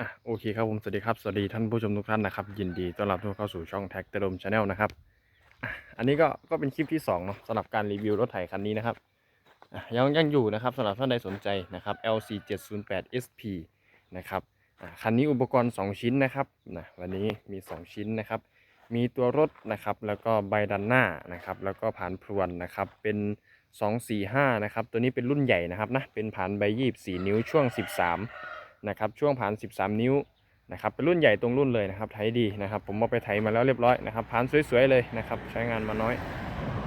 อะโอเคครับผมสวัสดีครับสวัสดีท่านผู้ชมทุกท่านนะครับยินดีต้อนรับทุกเข้าสู่ช่องแท็กเตอร์ดมชาแนลนะครับอะอันนี้ก็ก็เป็นคลิปที่2เนาะสำหรับการรีวิวรถไถคันนี้นะครับอะยังยังอยู่นะครับสำหรับท่านใดสนใจนะครับ LC 708 SP นะครับอะคันนี้อุปกรณ์ 2 ชิ้นนะครับนะวันนี้มี 2 ชิ้นนะครับ มีตัวรถนะครับแล้วก็ใบดันหน้านะครับแล้วก็ผานพรวนนะครับเป็น 245นะครับตัวนี้เป็นรุ่นใหญ่นะครับนะเป็นผานใบยีบ4นิ้วช่วง 13 นะครับช่วงผ่าน 13 นิ้วนะครับเป็นรุ่นใหญ่ตรงรุ่นเลยนะครับไถดีนะครับ ผมเอาไปไถมาแล้วเรียบร้อยนะครับผ่านสวยๆเลยนะครับใช้งานมาน้อย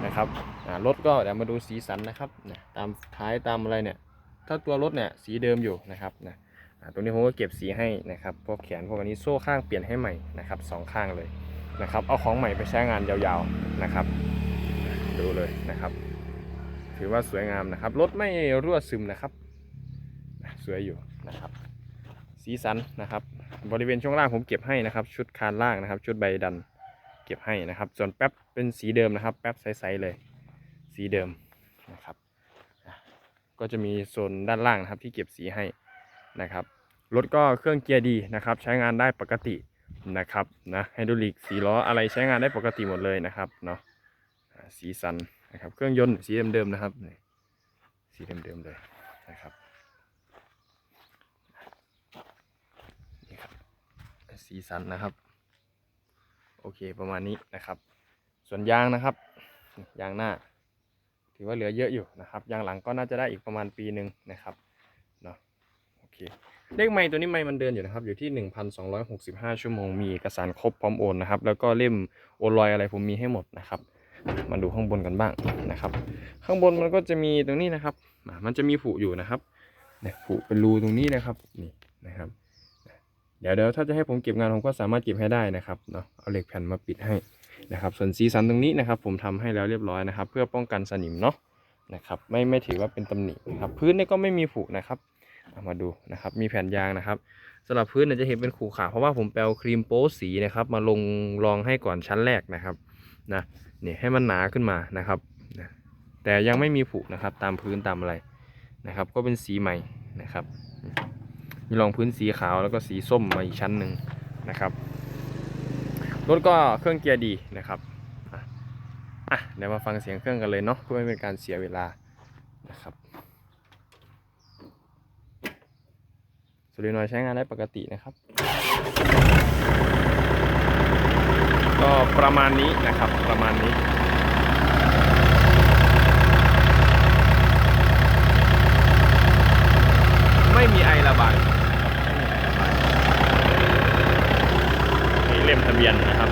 นะครับรถก็เดี๋ยวมาดูสีสันนะครับนะตามท้ายตามอะไรเนี่ยถ้าตัวรถเนี่ยสีเดิมอยู่นะครับนะตรงนี้ผมก็เก็บสีให้นะครับพวกแขนพวกอันนี้โซ่ข้างเปลี่ยนให้ใหม่นะครับสองข้างเลยนะครับเอาของใหม่ไปใช้งานยาวๆนะครับ ดูเลยนะครับ ถือว่าสวยงามนะครับรถไม่รั่วซึมนะครับ สวยอยู่นะครับ สีสันนะครับ บริเวณช่วงล่างผมเก็บให้นะครับ ชุดคานล่างนะครับ ชุดใบดันเก็บให้นะครับ ส่วนแป๊บเป็นสีเดิมนะครับ แป๊บใสๆเลย สีเดิมนะครับ ก็จะมีโซนด้านล่างนะครับที่เก็บสีให้นะครับรถก็เครื่องเกียร์ดีนะครับ ใช้งานได้ปกตินะครับนะไฮดรอลิกสีล้ออะไรใช้งานได้ปกติหมดเลยนะครับเนาะสีสันนะครับ เครื่องยนต์สีเดิมๆนะครับสีเดิมๆเลยนะครับ นี่ครับ สีสันนะครับ โอเคประมาณนี้นะครับ ส่วนยางนะครับ ยางหน้า ถือว่าเหลือเยอะอยู่นะครับ ยางหลังก็น่าจะได้อีกประมาณปีหนึ่งนะครับเนาะโอเคเลขไม้ตัวนี้ไม้มันเดินอยู่นะครับ อยู่ที่ 1,265 ชั่วโมงมีเอกสารครบพร้อมโอนนะครับ แล้วก็เล่มโอนลอยอะไรผมมีให้หมดนะครับมาดูข้างบนกันบ้างนะครับ ข้างบนมันก็จะมีตรงนี้นะครับ มันจะมีผุอยู่นะครับเนี่ยผุเป็นรูตรงนี้นะครับนี่นะครับ เดี๋ยวเดี๋ยวถ้าจะให้ผมเก็บงานผมก็สามารถเก็บให้ได้นะครับเนาะเอาเหล็กแผ่นมาปิดให้นะครับ ส่วนสีสันตรงนี้นะครับ ผมทำให้แล้วเรียบร้อยนะครับ เพื่อป้องกันสนิมเนาะนะครับไม่ไม่ถือว่าเป็นตำหนินะครับพื้นนี่ก็ไม่มีผุนะครับเอามาดูนะครับ มีแผ่นยางนะครับสำหรับพื้นเนี่ยจะเห็นเป็นขูขาเพราะว่าผมแปลครีมโป๊สีนะครับ มาลงรองให้ก่อนชั้นแรกนะครับนะเนี่ยให้มันหนาขึ้นมานะครับนะแต่ยังไม่มีผุนะครับ ตามพื้นตามอะไรนะครับ ก็เป็นสีใหม่นะครับ มีรองพื้นสีขาวแล้วก็สีส้มมาอีกชั้นหนึ่งนะครับรถก็เครื่องเกียร์ดีนะครับอะเดี๋ยวมาฟังเสียงเครื่องกันเลยเนาะเพื่อไม่เป็นการเสียเวลานะครับสลินอยใช้งานได้ปกตินะครับ ก็ประมาณนี้นะครับประมาณนี้ ไม่มีไอระบายครับไม่มีไอระบายนี่เล่มทะเบียนนะครับ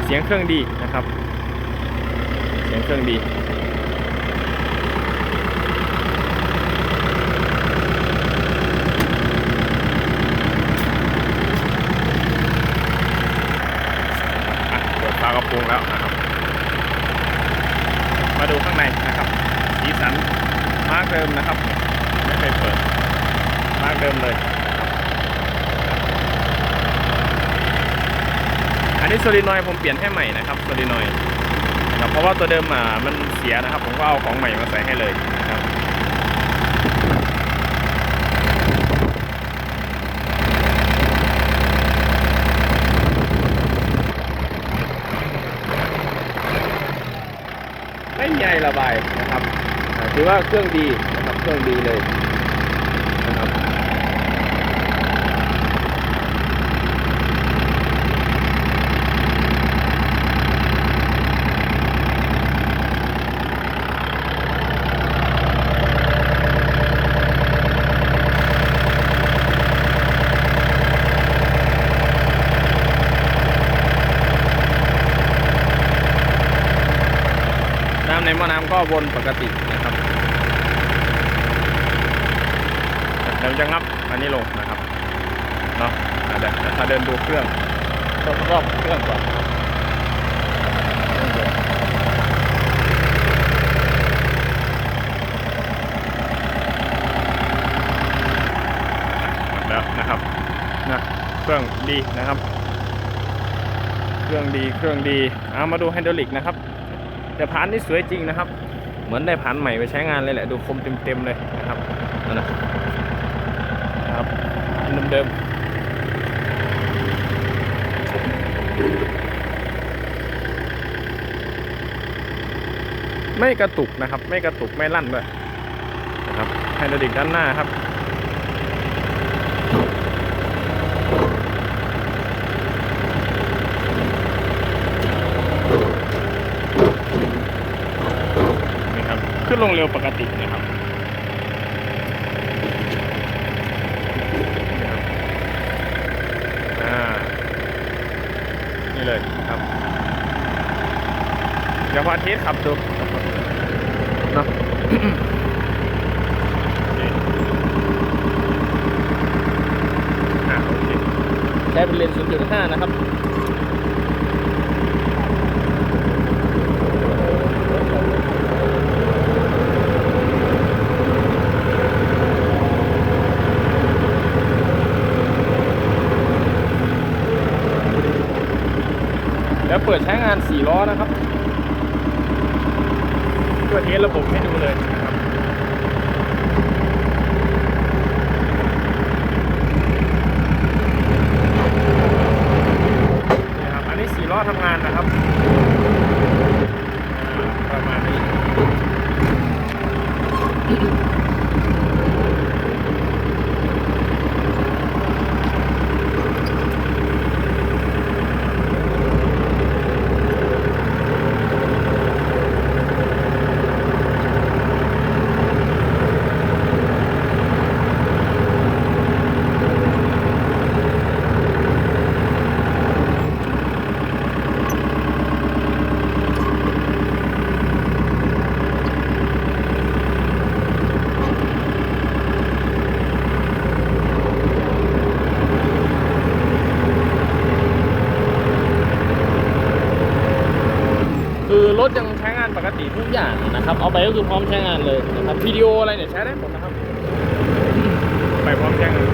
เสียงเครื่องดีนะครับ เสียงเครื่องดีอะเปิดฝากระโปรงแล้วนะครับ มาดูข้างในนะครับ สีสันมากเดิมนะครับ ไม่เคยเปิดมากเดิมเลยนะครับ อันนี้โซลินอยผมเปลี่ยนให้ใหม่นะครับโซลินอยนะครับเพราะว่าตัวเดิมอะมันเสียนะครับ ผมก็เอาของใหม่มาใส่ให้เลยนะครับไม่มีไอระบายนะครับถือว่าเครื่องดีนะครับเครื่องดีเลยนะครับ น้ำในหม้อน้ำก็วนปกตินะครับเดี๋ยวจะงับอันนี้ลงนะครับเนาะอะเดี๋ยวเดี๋ยวถ้าเดินดูเครื่องรอบเครื่องก่อนนะครับหมดแล้วนะครับนะเครื่องดีนะครับ เครื่องดีเครื่องดีเอามาดูไฮดรอลิกนะครับ แต่ผานนี่สวยจริงนะครับ เหมือนได้ผานใหม่ไปใช้งานเลยแหละ ดูคมเต็มๆเลยนะครับนั่นนะเดิมๆไม่กระตุกนะครับ ไม่กระตุกไม่ลั่นด้วยนะครับไฮดรอลิกด้านหน้าครับ นี่ครับ ขึ้นลงเร็วปกตินะครับนี่ครับอ่านี่เลยครับเดี๋ยวพอเทสขับดูเนาะโอเคอ่าโอเคใช้เป็นเลนส์0.5 นะครับ เปิดใช้งาน4ล้อนะครับเพื่อเทสระบบให้ดูเลยนะครับนี่ครับอันนี้4ล้อทำงานนะครับอ่าประมาณนี้ คือรถยังใช้งานปกติ ทุกอย่างนะครับ เอาไปก็คือพร้อมใช้งานเลยนะครับวิดีโออะไรเนี่ยใช้ได้หมดนะครับ ไปพร้อมใช้งาน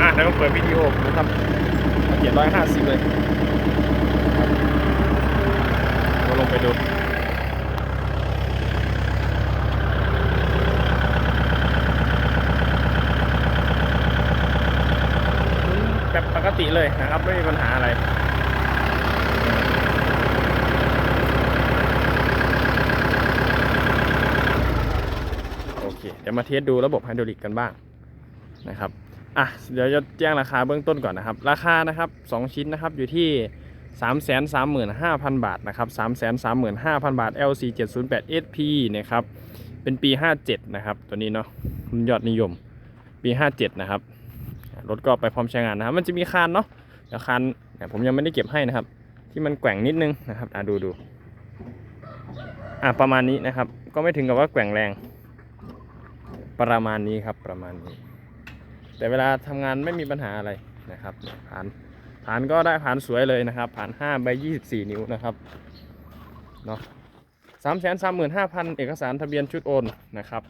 อะแล้วก็เปิดวิดีโอนะครับเจ็ดร้อยห้าสิบเลยครับก็ลงไปดู แบบปก ติเลยนะครับ ไม่มีปัญหาอะไรโอเคเดี๋ยวมาเทสดูระบบไฮดรอลิกกันบ้างนะครับอะเดี๋ยวจะแจ้งราคาเบื้องต้นก่อนนะครับ ราคานะครับ 2 ชิ้นนะครับอยู่ที่ 335,000 บาทนะครับ 335,000 บาท LC 708 SP นะครับเป็นปี 57 นะครับ ตัวนี้เนาะยอดนิยมปี 57 นะครับ รถก็ไปพร้อมใช้งานนะครับ มันจะมีคานเนาะเดี๋ยวคานเนี่ยผมยังไม่ได้เก็บให้นะครับ ที่มันแกว่งนิดนึงนะครับอะดูดูอะประมาณนี้นะครับ ก็ไม่ถึงกับว่าแกว่งแรง ประมาณนี้ครับประมาณนี้ แต่เวลาทำงานไม่มีปัญหาอะไรนะครับผ่านผ่านก็ได้ผ่านสวยเลยนะครับ ผ่าน5ใบ24 นิ้วนะครับเนาะสามแสนสามหมื่นห้าพันเอกสารทะเบียนชุดโอนนะครับ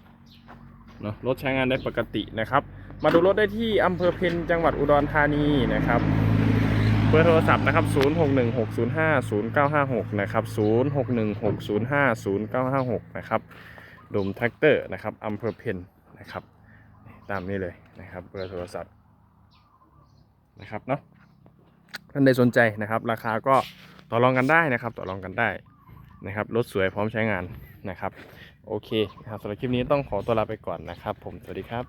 เนาะรถใช้งานได้ปกตินะครับ มาดูรถได้ที่อำเภอเพ็ญจังหวัดอุดรธานีนะครับเบอร์โทรศัพท์นะครับ 0616050956 นะครับ 0616050956 นะครับดมแท็กเตอร์นะครับอำเภอเพ็ญนะครับ ตามนี้เลยนะครับ เบอร์โทรศัพท์นะครับเนาะ ท่านใดสนใจนะครับ ราคาก็ต่อรองกันได้นะครับ ต่อรองกันได้นะครับ รถสวยพร้อมใช้งานนะครับ โอเคนะครับสำหรับคลิปนี้ต้องขอตัวลาไปก่อนนะครับ ผม สวัสดีครับ